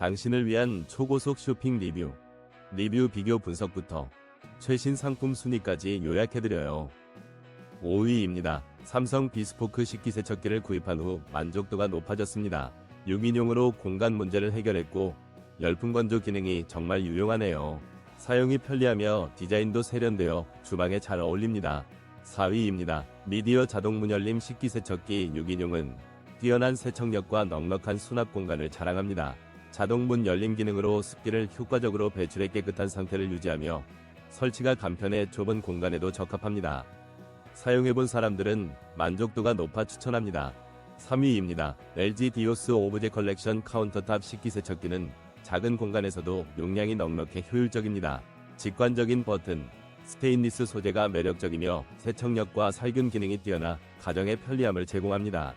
당신을 위한 초고속 쇼핑 리뷰, 리뷰 비교 분석부터 최신 상품 순위까지 요약해드려요. 5위입니다. 삼성 비스포크 식기세척기를 구입한 후 만족도가 높아졌습니다. 유기용으로 공간 문제를 해결했고 열풍 건조 기능이 정말 유용하네요. 사용이 편리하며 디자인도 세련되어 주방에 잘 어울립니다. 4위입니다. 미디어 자동 문열림 식기세척기 유기용은 뛰어난 세척력과 넉넉한 수납 공간을 자랑합니다. 자동 문 열림 기능으로 습기를 효과적으로 배출해 깨끗한 상태를 유지하며 설치가 간편해 좁은 공간에도 적합합니다. 사용해본 사람들은 만족도가 높아 추천합니다. 3위입니다. LG 디오스 오브제 컬렉션 카운터탑 식기세척기는 작은 공간에서도 용량이 넉넉해 효율적입니다. 직관적인 버튼, 스테인리스 소재가 매력적이며 세척력과 살균 기능이 뛰어나 가정의 편리함을 제공합니다.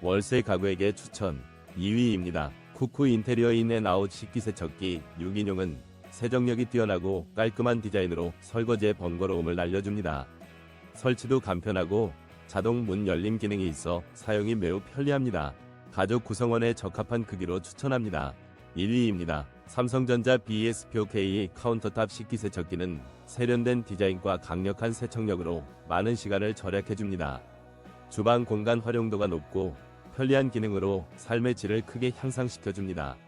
월세 가구에게 추천 2위입니다. 쿠쿠 인테리어 인앤아웃 식기세척기 6인용은 세정력이 뛰어나고 깔끔한 디자인으로 설거지의 번거로움을 날려줍니다. 설치도 간편하고 자동 문 열림 기능이 있어 사용이 매우 편리합니다. 가족 구성원에 적합한 크기로 추천합니다. 1위입니다. 삼성전자 BSPOK 카운터탑 식기세척기는 세련된 디자인과 강력한 세척력으로 많은 시간을 절약해줍니다. 주방 공간 활용도가 높고 편리한 기능으로 삶의 질을 크게 향상시켜줍니다.